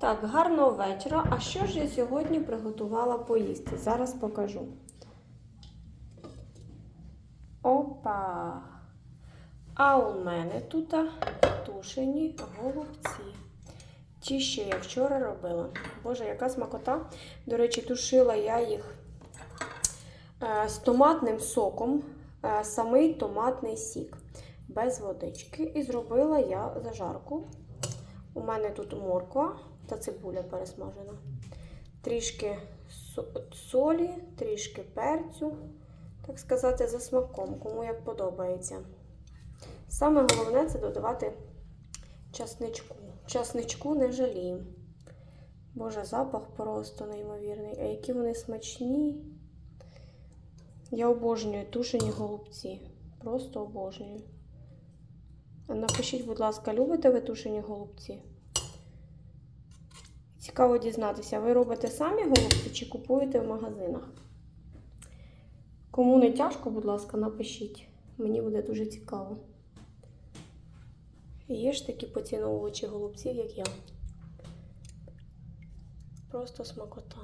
Так, гарного вечора. А що ж я сьогодні приготувала поїсти? Зараз покажу. Опа! А у мене тут тушені голубці. Ті, що я вчора робила. Боже, яка смакота. До речі, тушила я їх е, з томатним соком, е, самий томатний сік, без водички. І зробила я зажарку. У мене тут морква та цибуля пересмажена. Трішки солі, трішки перцю, так сказати, за смаком, кому як подобається. Саме головне це додавати часничку. Часничку не жаліємо. Боже, запах просто неймовірний. А які вони смачні. Я обожнюю тушені голубці. Просто обожнюю. Напишіть, будь ласка, любите ви тушені голубці? Цікаво дізнатися, ви робите самі голубці чи купуєте в магазинах? Кому не тяжко, будь ласка, напишіть. Мені буде дуже цікаво. Є ж такі поціновувачі голубців, як я. Просто смакота.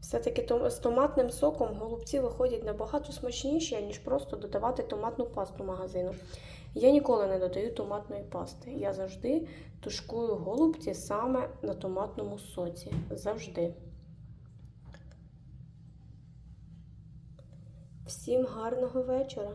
Все-таки з томатним соком голубці виходять набагато смачніші, ніж просто додавати томатну пасту магазину. Я ніколи не додаю томатної пасти. Я завжди тушкую голубці саме на томатному соці. Завжди. Всім гарного вечора!